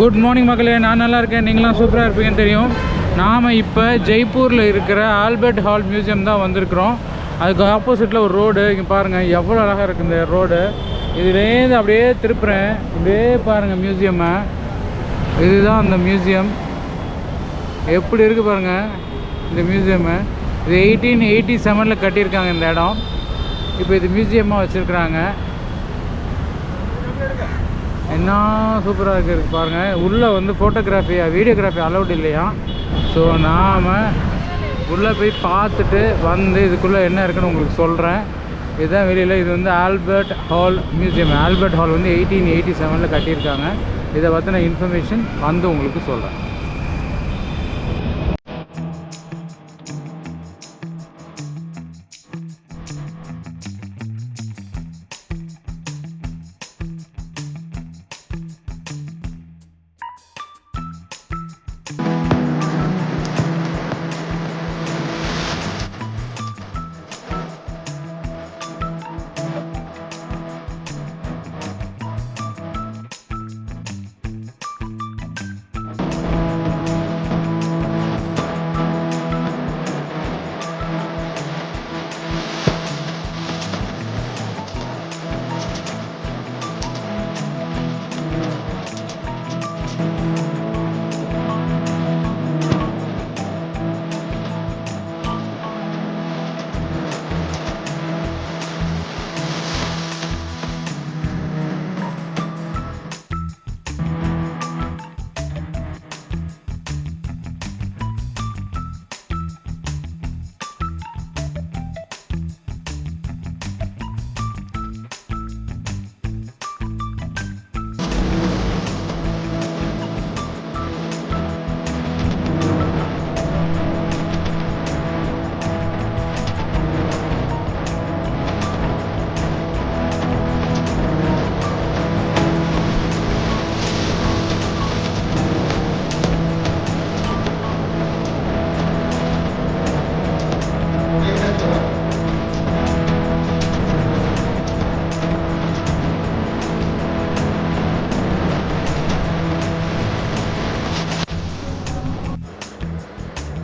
Good morning மக்களே நான் நல்லா இருக்கேன். நீங்களாம் சூப்பராக இருப்பீங்கன்னு தெரியும். நாம் இப்போ ஜெய்ப்பூரில் இருக்கிற ஆல்பர்ட் ஹால் மியூசியம் தான் வந்திருக்கிறோம். அதுக்கு ஆப்போசிட்டில் ஒரு ரோடு. இங்கே பாருங்கள் எவ்வளோ அழகாக இருக்குது இந்த ரோடு. இதுலேருந்து அப்படியே திருப்புறேன். அப்படியே பாருங்கள் மியூசியம்மை. இதுதான் அந்த மியூசியம். எப்படி இருக்குது பாருங்கள் இந்த மியூசியம்மை. இது எயிட்டீன் எயிட்டி செவனில் கட்டியிருக்காங்க இந்த இடம். இப்போ இது மியூசியமாக வச்சுருக்குறாங்க. என்ன சூப்பராக இருக்குது பாருங்கள் உள்ளே வந்து ஃபோட்டோகிராஃபி வீடியோகிராஃபி அலௌட் இல்லையா? ஸோ நாம் உள்ளே போய் பார்த்துட்டு வந்து இதுக்குள்ளே என்ன இருக்குன்னு உங்களுக்கு சொல்கிறேன் இதுதான் வெளியில் இது வந்து Albert Hall museum Albert Hall வந்து எயிட்டீன் எயிட்டி செவனில் கட்டியிருக்காங்க. இதை பற்றின இன்ஃபர்மேஷன் வந்து உங்களுக்கு சொல்கிறேன்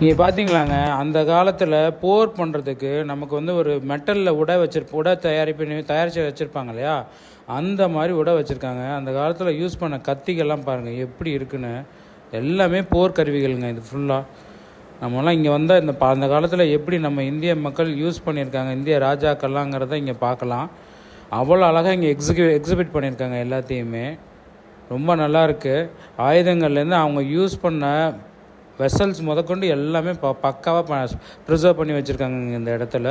நீங்கள் பார்த்தீங்களாங்க அந்த காலத்தில் போர் பண்ணுறதுக்கு நமக்கு வந்து ஒரு மெட்டலில் உடை வச்சிருப்ப உடை தயாரிப்பு தயாரித்து வச்சுருப்பாங்க இல்லையா? அந்த மாதிரி உடை வச்சுருக்காங்க. அந்த காலத்தில் யூஸ் பண்ண கத்திகள்லாம் பாருங்கள் எப்படி இருக்குன்னு. எல்லாமே போர் கருவிகளுங்க இது ஃபுல்லாக நம்மலாம் இங்கே வந்தால் இந்த ப- அந்த காலத்தில் எப்படி நம்ம இந்திய மக்கள் யூஸ் பண்ணியிருக்காங்க இந்திய ராஜாக்கள்லாங்கிறத இங்கே பார்க்கலாம் அவ்வளோ அழகாக இங்கே எக்ஸிக்யூ எக்ஸிபிட் பண்ணியிருக்காங்க எல்லாத்தையுமே. ரொம்ப நல்லாயிருக்கு ஆயுதங்கள்லேருந்து அவங்க யூஸ் பண்ண வெசல்ஸ் முதற்கொண்டு எல்லாமே ப பக்காவாக ப்ரிசர்வ் பண்ணி வச்சுருக்காங்க இந்த இடத்துல.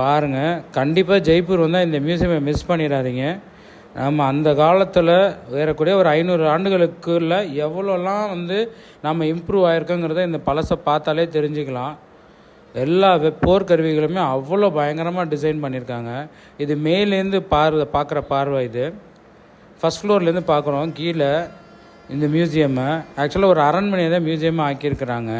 பாருங்கள் கண்டிப்பாக ஜெய்ப்பூர் வந்தால் இந்த மியூசியமை மிஸ் பண்ணிடாதீங்க. நம்ம அந்த காலத்தில் ஏறக்கூடிய ஒரு ஐநூறு ஆண்டுகளுக்குள்ள எவ்வளோலாம் வந்து நம்ம இம்ப்ரூவ் ஆகிருக்கோங்கிறத இந்த பழசை பார்த்தாலே தெரிஞ்சுக்கலாம். எல்லா போர்க்கருவிகளுமே அவ்வளோ பயங்கரமாக டிசைன் பண்ணியிருக்காங்க. இது மேலேருந்து பார்வை பார்க்குற பார்வை இது. ஃபஸ்ட் ஃப்ளோர்லேருந்து பார்க்குறோம் கீழே இந்த மியூசியமை ஆக்சுவலாக ஒரு அரண்மனையை தான் மியூசியமாக ஆக்கியிருக்கிறாங்க.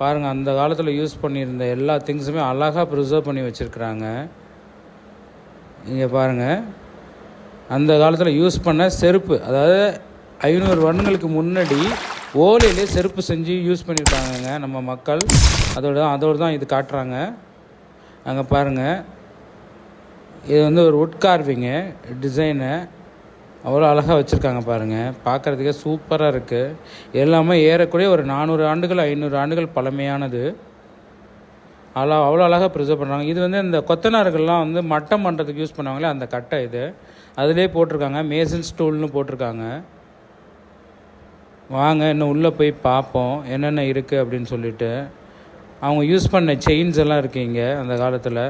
பாருங்கள் அந்த காலத்தில் யூஸ் பண்ணியிருந்த எல்லா திங்ஸுமே அழகாக ப்ரிசர்வ் பண்ணி வச்சுருக்குறாங்க. இங்கே பாருங்கள் அந்த காலத்தில் யூஸ் பண்ண செருப்பு அதாவது ஐநூறு வருடங்களுக்கு முன்னாடி ஓலையிலே செருப்பு செஞ்சு யூஸ் பண்ணியிருக்காங்கங்க நம்ம மக்கள். அதோட அதோடு தான் இது காட்டுறாங்க. அங்கே பாருங்கள் இது வந்து ஒரு உட் கார்விங்கு டிசைனு அவ்வளோ அழகாக வச்சுருக்காங்க பாருங்கள் பார்க்குறதுக்கே சூப்பராக இருக்குது எல்லாமே ஏறக்குறைய ஒரு நானூறு ஆண்டுகள் ஐநூறு ஆண்டுகள் பழமையானது. அவ்வளோ அவ்வளோ அழகாக ப்ரிசர்வ் பண்ணுறாங்க இது வந்து இந்த கொத்தனார்கள்லாம் வந்து மட்டம் பண்ணுறதுக்கு யூஸ் பண்ணுவாங்களே அந்த கட்டை இது. அதிலே போட்டிருக்காங்க. மேசன் ஸ்டூல்னு போட்டிருக்காங்க. வாங்க இன்னும் உள்ளே போய் பார்ப்போம். என்னென்ன இருக்குது அப்படின்னு சொல்லிட்டு. அவங்க யூஸ் பண்ண செயின்ஸ் எல்லாம் இருக்கீங்க அந்த காலத்தில்.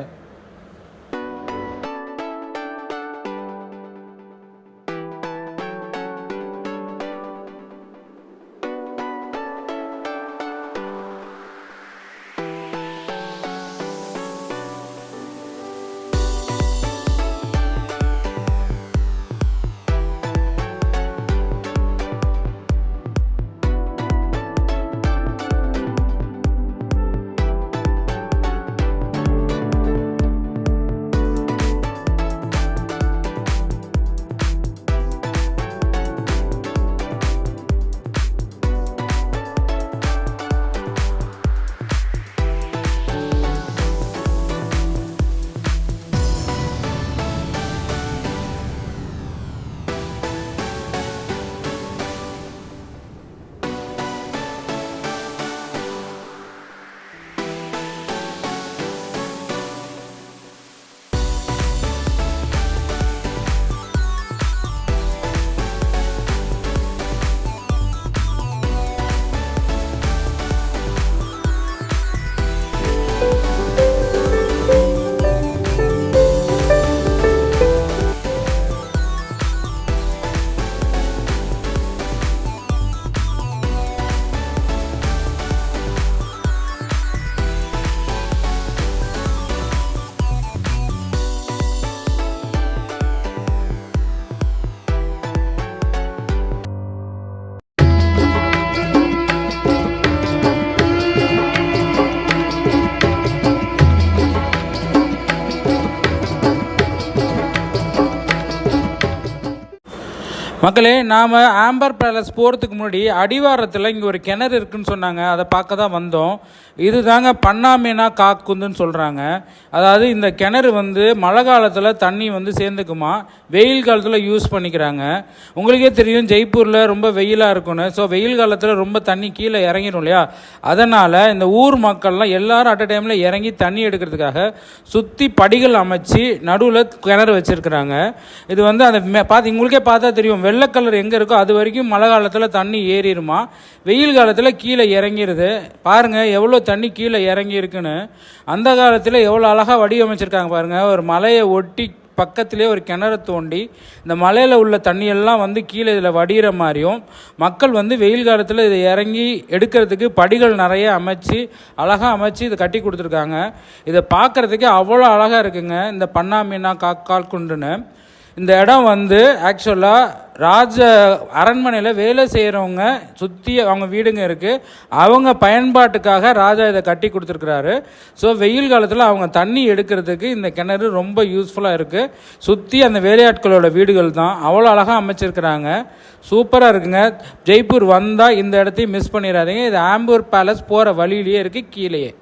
மக்களே நாம் ஆம்பர் பேலஸ் போகிறதுக்கு முன்னாடி அடிவாரத்தில் இங்கே ஒரு கிணறு இருக்குன்னு சொன்னாங்க. அதை பார்க்க தான் வந்தோம். இது தாங்க பண்ணாமேனா காக்குந்துன்னு சொல்கிறாங்க அதாவது இந்த கிணறு வந்து மழை காலத்தில் தண்ணி வந்து சேர்ந்துக்குமா? வெயில் காலத்தில் யூஸ் பண்ணிக்கிறாங்க. உங்களுக்கே தெரியும் ஜெய்ப்பூரில் ரொம்ப வெயிலாக இருக்கும்னு. ஸோ வெயில் காலத்தில் ரொம்ப தண்ணி கீழே இறங்கிடும் இல்லையா? அதனால் இந்த ஊர் மக்கள்லாம் எல்லோரும் அட் அ டைமில் இறங்கி தண்ணி எடுக்கிறதுக்காக சுற்றி படிகள் அமைச்சு நடுவில் கிணறு வச்சுருக்குறாங்க. இது வந்து அந்த பார்த்து உங்களுக்கே பார்த்தா தெரியும். வெள்ளை கலர் எங்கே இருக்கோ அது வரைக்கும் மழை காலத்தில் தண்ணி ஏறிடுமா வெயில் காலத்தில் கீழே இறங்கிடுது பாருங்கள் எவ்வளோ தண்ணி கீழே இறங்கி இருக்குன்னு அந்த காலத்தில் எவ்வளோ அழகாக வடிவமைச்சிருக்காங்க பாருங்கள் ஒரு மலையை ஒட்டி பக்கத்திலே ஒரு கிணறு தோண்டி இந்த மலையில் உள்ள தண்ணியெல்லாம் வந்து கீழே இதில் வடிகிற மாதிரியும் மக்கள் வந்து வெயில் காலத்தில் இதை இறங்கி எடுக்கிறதுக்கு படிகள் நிறைய அமைச்சு அழகாக அமைச்சு இதை கட்டி கொடுத்துருக்காங்க. இதை பார்க்குறதுக்கு அவ்வளோ அழகாக இருக்குங்க. இந்த பண்ணாமீனா காக்கால் குண்டுன்னு இந்த இடம் வந்து ஆக்சுவலாக ராஜ அரண்மனையில் வேலை செய்கிறவங்க சுற்றி அவங்க வீடுங்க இருக்குது அவங்க பயன்பாட்டுக்காக ராஜா இதை கட்டி கொடுத்துருக்குறாரு. ஸோ வெயில் காலத்தில் அவங்க தண்ணி எடுக்கிறதுக்கு இந்த கிணறு ரொம்ப யூஸ்ஃபுல்லாக இருக்குது சுற்றி அந்த வேலையாட்களோட வீடுகள் தான். அவ்வளோ அழகாக அமைச்சிருக்கிறாங்க. சூப்பராக இருக்குங்க. ஜெய்ப்பூர் வந்தால் இந்த இடத்தையும் மிஸ் பண்ணிடாதீங்க. இது ஆம்பூர் பேலஸ் போகிற வழியிலேயே இருக்குது கீழேயே.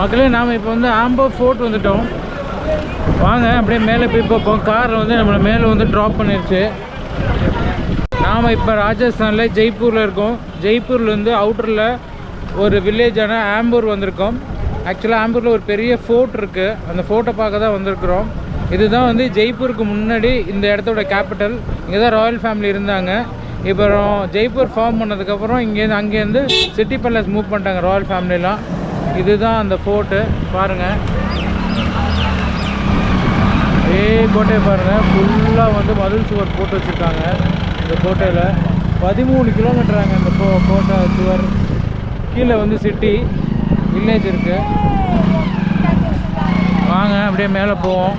மக்களே நாம் இப்போ வந்து ஆம்பர் ஃபோர்ட் வந்துட்டோம். வாங்க அப்படியே மேலே போய் பார்ப்போம். காரில் வந்து நம்மளை மேலே வந்து ட்ராப் பண்ணிருச்சு. நாம் இப்போ ராஜஸ்தானில் ஜெய்ப்பூரில் இருக்கோம். ஜெய்ப்பூர்லேருந்து அவுட்டரில் ஒரு வில்லேஜான ஆம்பூர் வந்திருக்கோம். ஆக்சுவலாக ஆம்பூரில் ஒரு பெரிய ஃபோர்ட் இருக்குது அந்த ஃபோர்ட்டை பார்க்க தான் வந்திருக்கிறோம். இதுதான் வந்து ஜெய்ப்பூருக்கு முன்னாடி இந்த இடத்தோட கேபிட்டல் இங்கே தான் ராயல் ஃபேமிலி இருந்தாங்க. அப்புறம் ஜெய்ப்பூர் ஃபார்ம் பண்ணதுக்கப்புறம் இங்கேருந்து அங்கேருந்து சிட்டி பேலஸ் மூவ் பண்ணிட்டாங்க ராயல் ஃபேமிலிலாம் இதுதான் அந்த ஃபோர்ட்டு பாருங்கள் ஏ கோட்டையை பாருங்கள் ஃபுல்லாக வந்து மதில் சுவர் போட்டு வச்சுருக்காங்க இந்த கோட்டையில். பதிமூணு கிலோமீட்டராங்க இந்த கோ கோட்டை சுவர். கீழே வந்து சிட்டி வில்லேஜ் இருக்குது வாங்க அப்படியே மேலே போவோம்.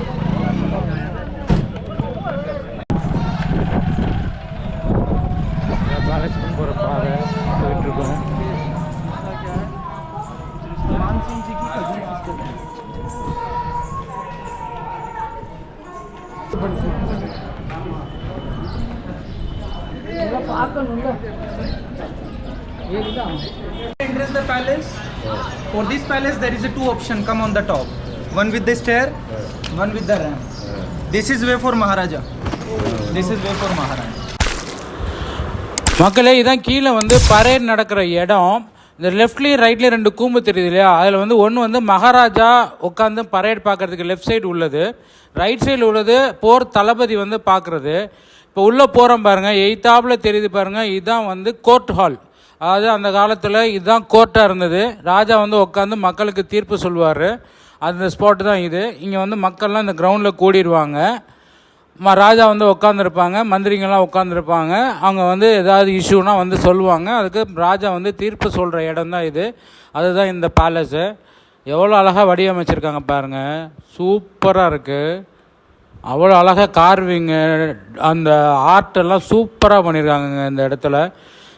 Enter the palace. For this palace, there is a two option come on the top. One with the stair, one with the ramp. This is way for Maharaja. This is way for Maharaja. மக்களே இதான் கீழே வந்து parade நடக்கிற இடம் இந்த லெஃப்ட்லேயும் ரைட்லேயும் ரெண்டு கூம்பு தெரியுது இல்லையா அதில் வந்து ஒன்று வந்து மகாராஜா உட்காந்து பரேட் பார்க்கறதுக்கு லெஃப்ட் சைடு உள்ளது ரைட் சைடு உள்ளது போர் தளபதி வந்து பார்க்குறது இப்போ உள்ளே போகிறோம் பாருங்கள் எயித்தாப்பில் தெரியுது பாருங்கள் இதுதான் வந்து கோர்ட் ஹால் அதாவது அந்த காலத்தில் இதுதான் கோர்ட்டாக இருந்தது. ராஜா வந்து உட்காந்து மக்களுக்கு தீர்ப்பு சொல்லுவார் அந்த ஸ்பாட்டு தான் இது. இங்கே வந்து மக்கள்லாம் இந்த கிரவுண்டில் கூடிடுவாங்க ம ராஜா வந்து உட்காந்துருப்பாங்க மந்திரிங்கள்லாம் உட்காந்துருப்பாங்க அவங்க வந்து ஏதாவது இஷ்யூனா வந்து சொல்லுவாங்க. அதுக்கு ராஜா வந்து தீர்ப்பு சொல்கிற இடம் தான் இது. அதுதான் இந்த பேலஸு எவ்வளோ அழகாக வடிவமைச்சிருக்காங்க பாருங்கள் சூப்பராக இருக்குது அவ்வளோ அழகாக கார்விங்கு அந்த ஆர்ட் எல்லாம் சூப்பராக பண்ணியிருக்காங்கங்க இந்த இடத்துல.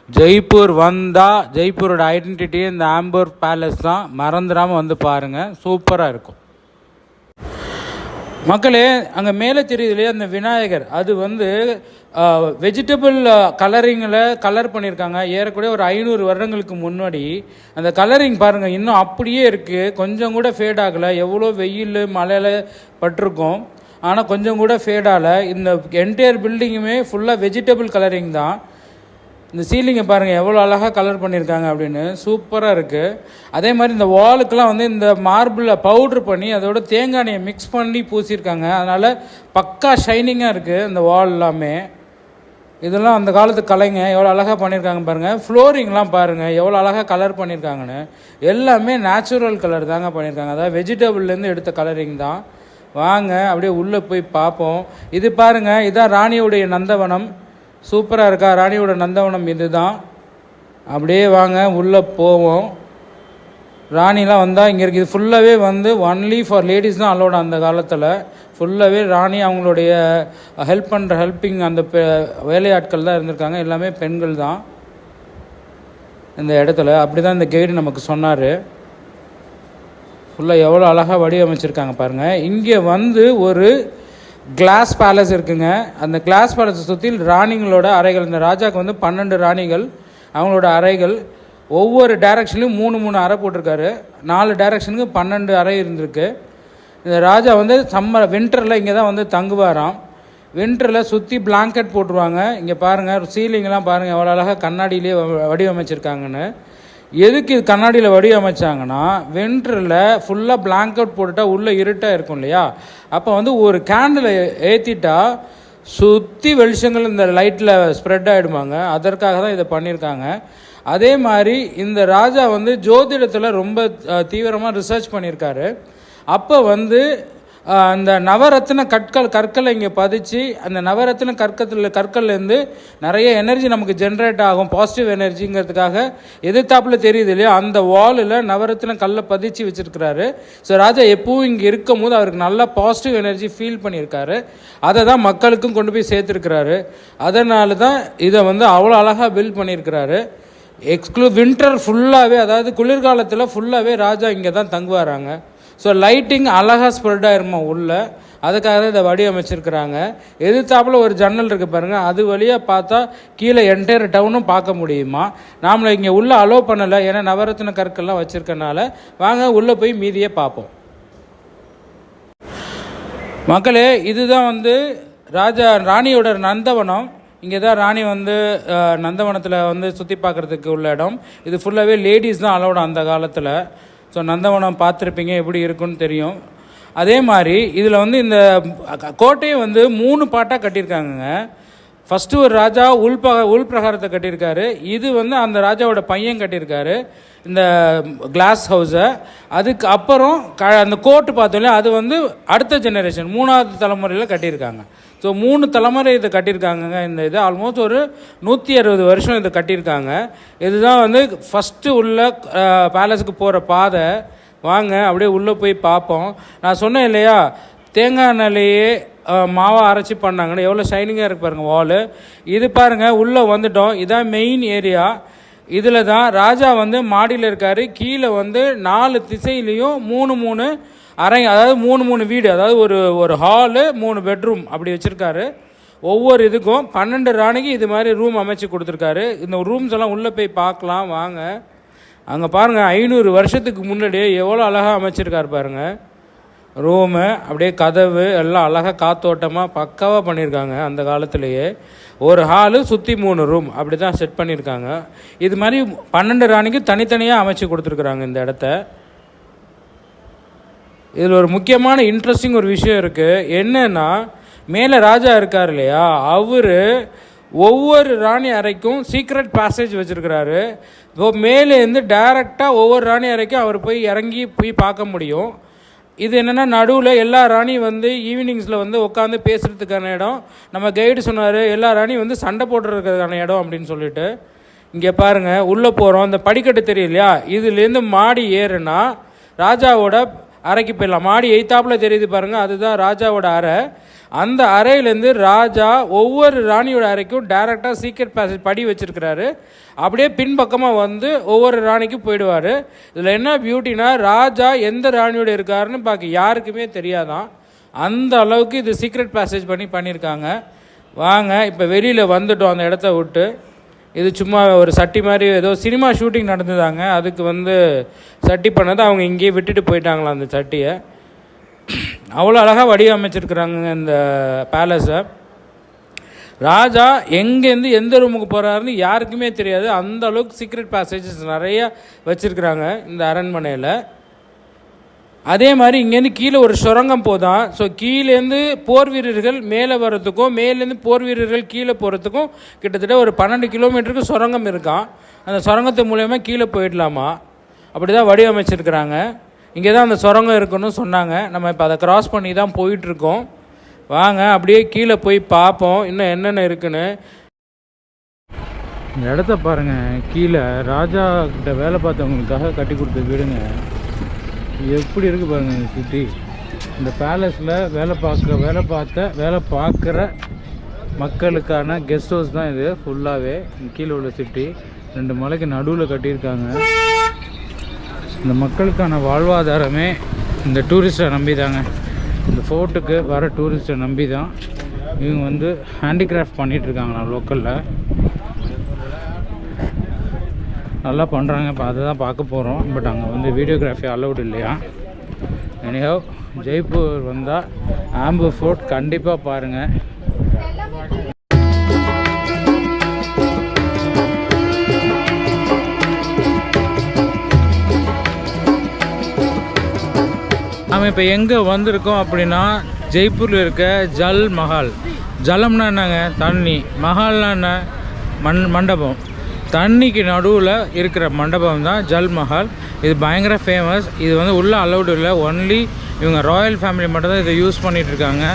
ஜெய்ப்பூர் வந்தால் ஜெய்ப்பூரோட ஐடென்டிட்டி இந்த ஆம்பூர் பேலஸ் தான். மறந்துடாமல் வந்து பாருங்கள் சூப்பராக இருக்கும். மக்களே அங்கே மேலே தெரியுது இல்லையா அந்த விநாயகர். அது வந்து வெஜிடபிள் கலரிங்கில் கலர் பண்ணியிருக்காங்க ஏறக்குறைய ஒரு ஐநூறு வருடங்களுக்கு முன்னாடி அந்த கலரிங் பாருங்கள் இன்னும் அப்படியே இருக்குது கொஞ்சம் கூட ஃபேட் ஆகலை. எவ்வளோ வெயில் மழையில் பட்டிருக்கோம். ஆனால் கொஞ்சம் கூட ஃபேட் ஆகலை. இந்த என்டையர் பில்டிங்குமே ஃபுல்லாக வெஜிடபிள் கலரிங் தான். இந்த சீலிங்கை பாருங்கள் எவ்வளோ அழகாக கலர் பண்ணியிருக்காங்க அப்படின்னு. சூப்பராக இருக்குது அதே மாதிரி இந்த வாலுக்கெலாம் வந்து இந்த மார்பிளில் பவுட்ரு பண்ணி அதோட தேங்காய் எண்ணெயை மிக்ஸ் பண்ணி பூசியிருக்காங்க. அதனால் பக்கா ஷைனிங்காக இருக்குது இந்த வால் எல்லாமே. இதெல்லாம் அந்த காலத்து கலைங்க. எவ்வளோ அழகாக பண்ணியிருக்காங்க பாருங்கள் ஃப்ளோரிங்லாம் பாருங்கள் எவ்வளோ அழகாக கலர் பண்ணியிருக்காங்கன்னு. எல்லாமே நேச்சுரல் கலர் தாங்க பண்ணியிருக்காங்க. அதாவது வெஜிடபிள்லேருந்து எடுத்த கலரிங் தான். வாங்க அப்படியே உள்ளே போய் பார்ப்போம். இது பாருங்கள் இதான் ராணியுடைய நந்தவனம். சூப்பராக இருக்கா? ராணியோட நந்தவனம் இதுதான். அப்படியே வாங்க உள்ளே போவோம். ராணிலாம் வந்தால் இங்கே இருக்குது இது ஃபுல்லாகவே வந்து ஒன்லி ஃபார் லேடிஸ் தான் அலோட அந்த காலத்தில். ஃபுல்லாகவே ராணி அவங்களுடைய ஹெல்ப் பண்ணுற ஹெல்ப்பிங் அந்த பெ- வேலையாட்கள் தான் இருந்திருக்காங்க. எல்லாமே பெண்கள் தான். இந்த இடத்துல. அப்படி தான் இந்த கைடு நமக்கு சொன்னார். ஃபுல்லாக எவ்வளோ அழகாக வடிவமைச்சிருக்காங்க பாருங்கள் இங்கே வந்து ஒரு கிளாஸ் பேலஸ் இருக்குங்க. அந்த கிளாஸ் பேலஸை சுற்றி ராணிங்களோட அறைகள். இந்த ராஜாக்கு வந்து பன்னெண்டு ராணிகள் அவங்களோட அறைகள். ஒவ்வொரு டைரக்ஷன்லையும் மூணு மூணு அறை போட்டிருக்காரு. நாலு டைரக்ஷனுக்கு பன்னெண்டு அறை இருந்திருக்கு. இந்த ராஜா வந்து சம்மர் வின்டரில் இங்கே தான் வந்து தங்குவாராம். வின்டரில் சுற்றி பிளாங்கெட் போட்டுருவாங்க. இங்கே பாருங்கள் சீலிங்லாம் பாருங்கள் எவ்வளோ அழகாக கண்ணாடியிலே வ- வடிவமைச்சிருக்காங்கன்னு. எதுக்கு இது கண்ணாடியில் வடிவமைச்சாங்கன்னா வின்டரில் ஃபுல்லாக பிளாங்கெட் போட்டுட்டா உள்ளே இருட்டாக இருக்கும் இல்லையா? அப்போ வந்து ஒரு கேண்டில் ஏற்றிட்டா சுற்றி வெளிச்சங்கள் இந்த லைட்டில் ஸ்ப்ரெட் ஆகிடுமாங்க அதற்காக தான் இதை பண்ணியிருக்காங்க. அதே மாதிரி இந்த ராஜா வந்து ஜோதிடத்தில் ரொம்ப தீவிரமாக ரிசர்ச் பண்ணியிருக்காரு. அப்போ வந்து அந்த நவரத்தின கற்கள் கற்களை இங்கே பதிச்சு அந்த நவரத்தின கற்கத்தில் கற்கள்லேருந்து நிறைய எனர்ஜி நமக்கு ஜென்ரேட் ஆகும் பாசிட்டிவ் எனர்ஜிங்கிறதுக்காக எதிர்த்தாப்புல தெரியுது இல்லையா? அந்த வாலில் நவரத்தின கல்லை பதிச்சு வச்சுருக்கிறாரு. ஸோ ராஜா எப்பவும் இங்கே இருக்கும் போது அவருக்கு நல்ல பாசிட்டிவ் எனர்ஜி ஃபீல் பண்ணியிருக்காரு. அதை தான் மக்களுக்கும் கொண்டு போய் சேர்த்துருக்கிறாரு. அதனால தான் இதை வந்து அவ்வளோ அழகாக பில்ட் பண்ணியிருக்கிறாரு. எக்ஸ்க்ளூ வின்டர் ஃபுல்லாகவே அதாவது குளிர்காலத்தில் ஃபுல்லாகவே ராஜா இங்கே தான் தங்குவாராங்க. ஸோ லைட்டிங் அழகாக ஸ்ப்ரெட் ஆயிருமா உள்ளே? அதுக்காக தான் இதை வடிவமைச்சிருக்கிறாங்க. எதிர்த்தாப்புல ஒரு ஜன்னல் இருக்குது பாருங்கள் அது வழியாக பார்த்தா கீழே என்டையர் டவுனும் பார்க்க முடியுமா? நாமளை இங்கே உள்ளே அலோவ் பண்ணலை. ஏன்னா நவரத்தின கற்கள்லாம் வச்சுருக்கனால. வாங்க உள்ளே போய் மீதியே பார்ப்போம். மக்களே இதுதான் வந்து ராஜா ராணியோட நந்தவனம். இங்கே தான் ராணி வந்து நந்தவனத்தில் வந்து சுற்றி பார்க்குறதுக்கு உள்ள இடம். இது ஃபுல்லாகவே லேடிஸ் தான் அலோட அந்த காலத்தில். ஸோ நந்தவனம் பார்த்துருப்பீங்க எப்படி இருக்குன்னு தெரியும். அதே மாதிரி இதில் வந்து இந்த கோட்டையை வந்து மூணு பாட்டாக கட்டியிருக்காங்கங்க. ஃபஸ்ட்டு ஒரு ராஜா உள்பக உள்பிரகாரத்தை கட்டியிருக்காரு. இது வந்து அந்த ராஜாவோட பையன் கட்டியிருக்காரு. இந்த கிளாஸ் ஹவுஸை அதுக்கு அப்புறம் க அந்த கோர்ட்டு பார்த்தோம்ல அது வந்து அடுத்த ஜெனரேஷன் மூணாவது தலைமுறையில் கட்டியிருக்காங்க. ஸோ மூணு தலைமுறை இதை கட்டியிருக்காங்கங்க இந்த இது. ஆல்மோஸ்ட் ஒரு நூற்றி அறுபது வருஷம் இதை கட்டியிருக்காங்க. இதுதான் வந்து ஃபஸ்ட்டு உள்ள பேலஸுக்கு போகிற பாதை. வாங்க அப்படியே உள்ளே போய் பார்ப்போம். நான் சொன்னேன் இல்லையா தேங்காய் எண்ணெயிலேயே மாவை அரைச்சி பண்ணாங்கன்னா எவ்வளோ ஷைனிங்காக இருக்கு பாருங்கள் வாலு இது பாருங்கள் உள்ளே வந்துட்டோம். இதான் மெயின் ஏரியா இதில் தான் ராஜா வந்து மாடியில் இருக்கார். கீழே வந்து நாலு திசையிலையும் மூணு மூணு அரை அதாவது மூணு மூணு வீடு அதாவது ஒரு ஒரு ஹாலு மூணு பெட்ரூம் அப்படி வச்சுருக்காரு. ஒவ்வொரு இதுக்கும் பன்னெண்டு ராணிக்கு இது மாதிரி ரூம் அமைச்சு கொடுத்துருக்காரு. இந்த ரூம்ஸ் எல்லாம் உள்ளே போய் பார்க்கலாம் வாங்க. அங்கே பாருங்கள் ஐநூறு வருஷத்துக்கு முன்னாடியே எவ்வளோ அழகாக அமைச்சிருக்காரு பாருங்கள் ரூமு அப்படியே கதவு எல்லாம் அழகாக காத்தோட்டமாக பக்காவாக பண்ணியிருக்காங்க அந்த காலத்திலேயே. ஒரு ஹாலு சுற்றி மூணு ரூம் அப்படி தான் செட் பண்ணியிருக்காங்க இது மாதிரி பன்னெண்டு ராணிக்கு தனித்தனியாக அமைச்சு கொடுத்துருக்குறாங்க இந்த இடத்த. இதில் ஒரு முக்கியமான இன்ட்ரெஸ்டிங் ஒரு விஷயம் இருக்குது என்னன்னா மேலே ராஜா இருக்கார் இல்லையா? அவர் ஒவ்வொரு ராணி அறைக்கும் சீக்ரெட் பேசேஜ் வச்சுருக்கிறாரு. இப்போ மேலேருந்து டைரெக்டாக ஒவ்வொரு ராணி அறைக்கும் அவர் போய் இறங்கி போய் பார்க்க முடியும். இது என்னென்னா நடுவில் எல்லா ராணியும் வந்து ஈவினிங்ஸில் வந்து உட்காந்து பேசுகிறதுக்கான இடம். நம்ம கைடு சொன்னார் எல்லா ராணியும் வந்து சண்டை போடுறதுக்கான இடம் அப்படின்னு சொல்லிட்டு. இங்கே பாருங்கள் உள்ளே போகிறோம் இந்த படிக்கட்டு தெரியலையா இதுலேருந்து மாடி ஏறுனா ராஜாவோட அறைக்கு போயிடலாம். மாடி எய்த்தாப்பில் தெரியுது பாருங்கள் அதுதான் ராஜாவோட அறை. அந்த அறையிலேருந்து ராஜா ஒவ்வொரு ராணியோட அறைக்கும் டைரெக்டாக சீக்ரெட் பேசேஜ் படி வச்சுருக்கிறாரு. அப்படியே பின்பக்கமாக வந்து ஒவ்வொரு ராணிக்கும் போயிடுவார். இதில் என்ன பியூட்டினா ராஜா எந்த ராணியோட இருக்காருன்னு பார்க்க யாருக்குமே தெரியாதான். அந்த அளவுக்கு இது சீக்ரெட் பேசேஜ் பண்ணி பண்ணியிருக்காங்க வாங்க இப்போ வெளியில் வந்துட்டோம் அந்த இடத்த விட்டு. இது சும்மா ஒரு சட்டி மாதிரி ஏதோ சினிமா ஷூட்டிங் நடந்ததாங்க. அதுக்கு வந்து சட்டி பண்ணதை அவங்க இங்கேயே விட்டுட்டு போயிட்டாங்களாம் அந்த சட்டியை. அவ்வளோ அழகாக வடிவமைச்சிருக்கிறாங்க இந்த பேலஸை ராஜா எங்கேருந்து எந்த ரூமுக்கு போகிறாருன்னு யாருக்குமே தெரியாது. அந்த அளவுக்கு சீக்ரெட் பேசேஜஸ் நிறைய வச்சுருக்குறாங்க இந்த அரண்மனையில். அதே மாதிரி இங்கேருந்து கீழே ஒரு சுரங்கம் போதான் ஸோ கீழேருந்து போர் வீரர்கள் மேலே வர்றதுக்கும் மேலேருந்து போர் வீரர்கள் கீழே போகிறதுக்கும் கிட்டத்தட்ட ஒரு பன்னெண்டு கிலோமீட்டருக்கு சுரங்கம் இருக்கான் அந்த சுரங்கத்து மூலயமா கீழே போயிடலாமா? அப்படி தான் வடிவமைச்சிருக்கிறாங்க. இங்கே தான் அந்த சுரங்கம் இருக்குன்னு சொன்னாங்க. நம்ம இப்போ அதை கிராஸ் பண்ணி தான் போயிட்டுருக்கோம். வாங்க அப்படியே கீழே போய் பார்ப்போம் இன்னும் என்னென்ன இருக்குன்னு. இந்த இடத்த பாருங்கள் கீழே ராஜா கிட்ட வேலை பார்த்தவங்களுக்காக கட்டி கொடுத்த வீடுங்க. எப்படி இருக்குது பாருங்கள் இந்த சிட்டி இந்த பேலஸில் வேலை பார்க்க வேலை பார்த்த வேலை பார்க்குற மக்களுக்கான கெஸ்ட் ஹவுஸ் தான் இது ஃபுல்லாகவே கீழே உள்ள சிட்டி ரெண்டு மலைக்கு நடுவில் கட்டியிருக்காங்க. இந்த மக்களுக்கான வாழ்வாதாரமே இந்த டூரிஸ்ட்டை நம்பி தாங்க இந்த ஃபோர்ட்டுக்கு வர டூரிஸ்ட்டை நம்பி தான் இவங்க வந்து ஹேண்டிகிராஃப்ட் பண்ணிகிட்ருக்காங்கண்ணா லோக்கலில் நல்லா பண்ணுறாங்க இப்போ அதை தான் பார்க்க போகிறோம் பட் அங்கே வந்து வீடியோகிராஃபி அலௌடு இல்லையா? எனிஹவ் ஜெய்ப்பூர் வந்தால் ஆம்பூர் ஃபோர்ட் கண்டிப்பாக பாருங்கள் நம்ம இப்போ எங்கே வந்திருக்கோம் அப்படின்னா ஜெய்ப்பூரில் இருக்க ஜல் மஹால். ஜலம்னா என்னங்க? தண்ணி. மஹால்னா என்ன? மண் மண்டபம். தண்ணிக்கு நடுவில் இருக்கிற மண்டபம் தான் ஜல் மஹால். இது பயங்கர ஃபேமஸ் இது வந்து உள்ள அலௌடு இல்லை. ஒன்லி இவங்க ராயல் ஃபேமிலி மட்டும்தான் இதை யூஸ் பண்ணிகிட்டு இருக்காங்க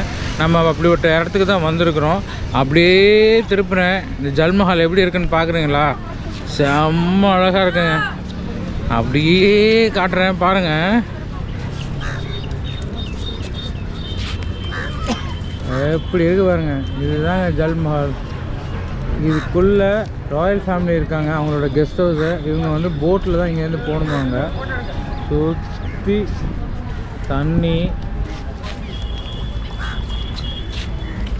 நம்ம அப்படி ஒரு இடத்துக்கு தான் வந்திருக்கிறோம். அப்படியே திருப்புறேன் இந்த ஜல் மஹால் எப்படி இருக்குன்னு பார்க்குறீங்களா செம்ம அழகாக இருக்குங்க. அப்படியே காட்டுறேன். பாருங்கள் எப்படி இருக்கு பாருங்க. இதுதாங்க ஜல்மஹால் இதுக்குள்ள ராயல் ஃபேமிலி இருக்காங்க அவங்களோட கெஸ்ட் ஹவுஸு இவங்க வந்து போட்டில் தான் இங்கேருந்து போகணுமாங்க சுற்றி தண்ணி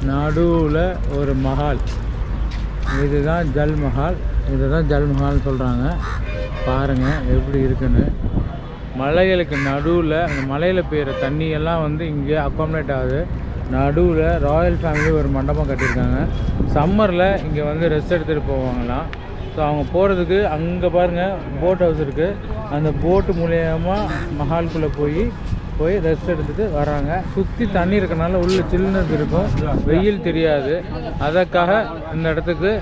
நடுவில் ஒரு மஹால். இதுதான் ஜல் மஹால் இதுதான் ஜல் மஹால்னு சொல்கிறாங்க பாருங்கள் எப்படி இருக்குன்னு. மலைகளுக்கு நடுவில் அந்த மலையில் பெய்கிற தண்ணியெல்லாம் வந்து இங்கே அக்காமடேட் ஆகுது. நடுவில் ராயல் ஃபேமிலி ஒரு மண்டபம் கட்டியிருக்காங்க. சம்மரில் இங்கே வந்து ரெஸ்ட் எடுத்துகிட்டு போவாங்களாம். ஸோ அவங்க போகிறதுக்கு அங்கே பாருங்கள் போட் ஹவுஸ் இருக்குது அந்த போட்டு மூலியமாக மஹால்குள்ளே போய் போய் ரெஸ்ட் எடுத்துகிட்டு வராங்க சுற்றி தண்ணி இருக்கனால உள்ள சில்னஸ் இருக்கும். வெயில் தெரியாது. அதற்காக இந்த இடத்துக்கு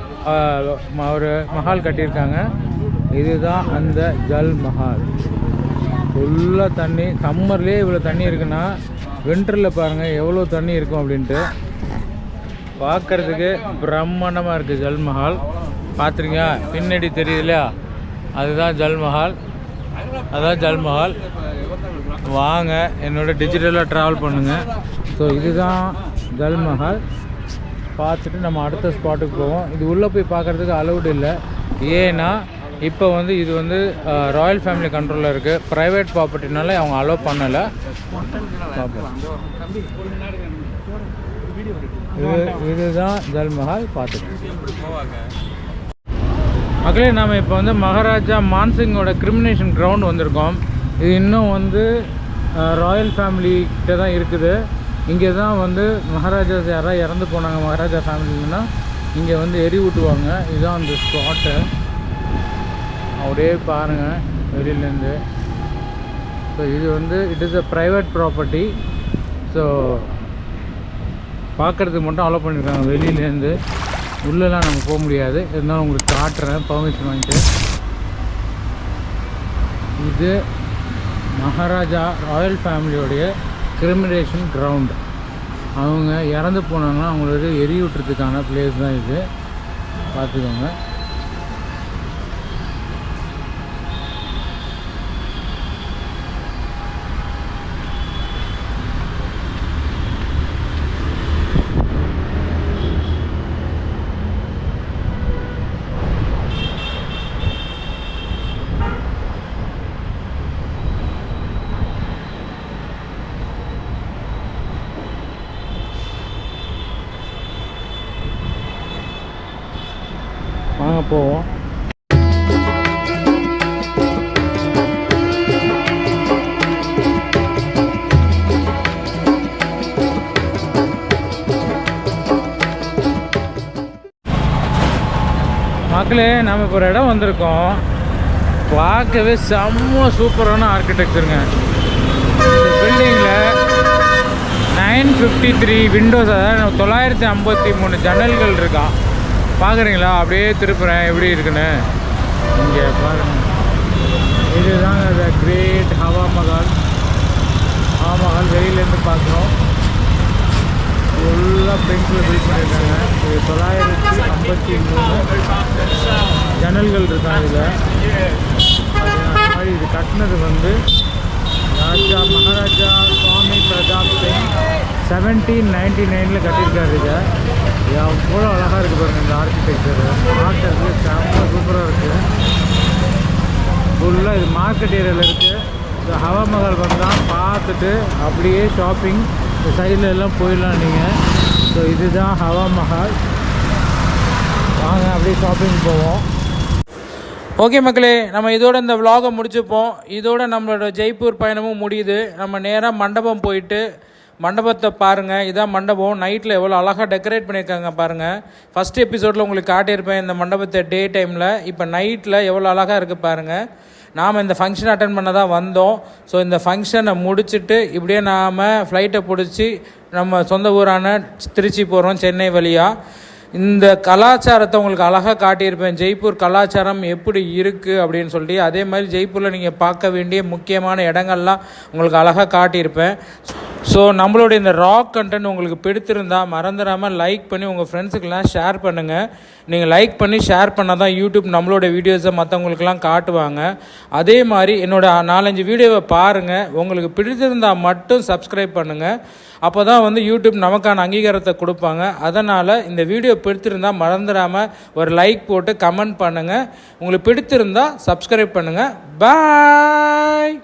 ம- ஒரு மஹால் கட்டியிருக்காங்க. இதுதான் அந்த ஜல் மஹால். ஃபுல்லாக தண்ணி. சம்மர்லேயே இவ்வளோ தண்ணி இருக்குன்னா வின்டரில் பாருங்கள் எவ்வளோ தண்ணி இருக்கும் அப்படின்ட்டு. பார்க்கறதுக்கு பிரம்மாண்டமாக இருக்குது ஜல்மஹால் பார்த்துருங்க பின்னாடி தெரியுது இல்லையா? அதுதான் ஜல்மஹால் அதான் ஜல்மஹால் வாங்க என்னோட டிஜிட்டலாக ட்ராவல் பண்ணுங்கள் ஸோ இதுதான் ஜல்மஹால் பார்த்துட்டு நம்ம அடுத்த ஸ்பாட்டுக்கு போவோம். இது உள்ளே போய் பார்க்குறதுக்கு அலௌடு இல்லை. ஏன்னா இப்போ வந்து இது வந்து ராயல் ஃபேமிலி கண்ட்ரோலில் இருக்குது ப்ரைவேட் ப்ராப்பர்ட்டினால அவங்க அலோவ் பண்ணலை. இது இதுதான் ஜல்மஹால் பார்த்துட்டு மக்களே நாம் இப்போ வந்து மகாராஜா மான்சிங்கோட கிரிமினேஷன் கிரவுண்ட் வந்திருக்கோம். இது இன்னும் வந்து ராயல் ஃபேமிலி கிட்ட தான் இருக்குது. இங்கே தான் வந்து மகாராஜாஸ் யாராவது இறந்து போனாங்க மகாராஜா ஃபேமிலின்னா இங்கே வந்து எரி ஊட்டுவாங்க. இதுதான் அந்த ஸ்பாட்டு அப்படியே பாருங்கள் வெளியிலேருந்து. ஸோ இது வந்து it is a private property so பார்க்குறதுக்கு மட்டும் அலோவ் பண்ணியிருக்காங்க வெளியிலேருந்து. உள்ளெல்லாம் நம்ம போக முடியாது. இருந்தாலும் உங்களுக்கு காட்டுறேன் பர்மிஷன் வாங்கிட்டு. இது மகாராஜா ராயல் ஃபேமிலியோடைய கிரிமினேஷன் கிரவுண்ட். அவங்க இறந்து போனாங்கன்னா அவங்களுக்கு எரியூட்டுறதுக்கான பிளேஸ் தான் இது. பார்த்துக்கோங்க. வாங்க போவோம். மக்களே நம்ம இப்போ ஒரு இடம் வந்திருக்கோம். பார்க்கவே செம்ம சூப்பரான ஆர்கிடெக்சருங்க இந்த பில்டிங்கில் நைன் ஃபிஃப்டி த்ரீ விண்டோஸ் அதாவது தொள்ளாயிரத்தி ஐம்பத்தி மூணு ஜன்னல்கள் இருக்கான் பார்க்குறீங்களா அப்படியே திருப்புறேன். எப்படி இருக்குன்னு? இங்கே பாருங்க. இதுதாங்க அந்த கிரேட் ஹவா மகால் ஹவா மகால் வெளியிலேருந்து பார்க்குறோம். ஃபுல்லாக பெயிண்டில் பில் பண்ணியிருக்காங்க. இது தொள்ளாயிரத்தி ஐம்பத்தி மூணு ஜன்னல்கள் இருக்காங்க இதில்? அது மாதிரி இது கட்டினது வந்து ராஜா மகாராஜா சுவாமி பிரதாப் சிங் செவன்டீன் நைன்டி நைனில் கட்டியிருக்காரு இதை. எவ்வளோ அழகாக இருக்குது பாருங்க இந்த ஆர்கிடெக்சர் பார்க்கறது செம்ம சூப்பராக இருக்குது ஃபுல்லாக இது மார்க்கெட் ஏரியாவில் இருக்குது இந்த ஹவா மகால் வந்தால் பார்த்துட்டு அப்படியே ஷாப்பிங் இந்த சைடில் எல்லாம் போயிடலாம் நீங்கள் ஸோ இதுதான் ஹவா மஹால். வாங்க அப்படியே ஷாப்பிங் போவோம். ஓகே மக்களே நம்ம இதோட இந்த விலாகை முடிச்சுப்போம். இதோட நம்மளோட ஜெய்ப்பூர் பயணமும் முடியுது. நம்ம நேராக மண்டபம் போயிட்டு மண்டபத்தை பாருங்கள் இதான் மண்டபம். நைட்டில் எவ்வளோ அழகாக டெக்கரேட் பண்ணியிருக்காங்க பாருங்கள் ஃபஸ்ட் எபிசோடில் உங்களுக்கு காட்டியிருப்பேன் இந்த மண்டபத்தை டே டைமில் இப்போ நைட்டில் எவ்வளோ அழகாக இருக்குது பாருங்கள் நாம் இந்த ஃபங்க்ஷன் அட்டன் பண்ண தான் வந்தோம். ஸோ இந்த ஃபங்க்ஷனை முடிச்சுட்டு இப்படியே நாம் ஃப்ளைட்டை பிடிச்சி நம்ம சொந்த ஊரான திருச்சி போகிறோம் சென்னை வழியாக இந்த கலாச்சாரத்தை உங்களுக்கு அழகாக காட்டியிருப்பேன். ஜெய்ப்பூர் கலாச்சாரம் எப்படி இருக்குது அப்படின்னு சொல்லி அதே மாதிரி ஜெய்ப்பூரில் நீங்கள் பார்க்க வேண்டிய முக்கியமான இடங்கள்லாம் உங்களுக்கு அழகாக காட்டியிருப்பேன். ஸோ நம்மளுடைய இந்த ராக் கண்டென்ட் உங்களுக்கு பிடித்திருந்தா மறந்துடாமல் லைக் பண்ணி உங்கள் ஃப்ரெண்ட்ஸுக்கெல்லாம் ஷேர் பண்ணுங்கள் நீங்கள் லைக் பண்ணி ஷேர் பண்ணால் தான் யூடியூப் நம்மளோட வீடியோஸை மற்றவங்களுக்கெல்லாம் காட்டுவாங்க. அதே மாதிரி என்னோட நாலஞ்சு வீடியோவை பாருங்கள் உங்களுக்கு பிடித்திருந்தால் மட்டும் சப்ஸ்கிரைப் பண்ணுங்கள் அப்போ தான் வந்து யூடியூப் நமக்கான அங்கீகாரத்தை கொடுப்பாங்க. அதனால் இந்த வீடியோ பிடித்திருந்தால் மறந்துடாமல் ஒரு லைக் போட்டு கமெண்ட் பண்ணுங்கள் உங்களுக்கு பிடித்திருந்தால் சப்ஸ்கிரைப் பண்ணுங்கள் பாய்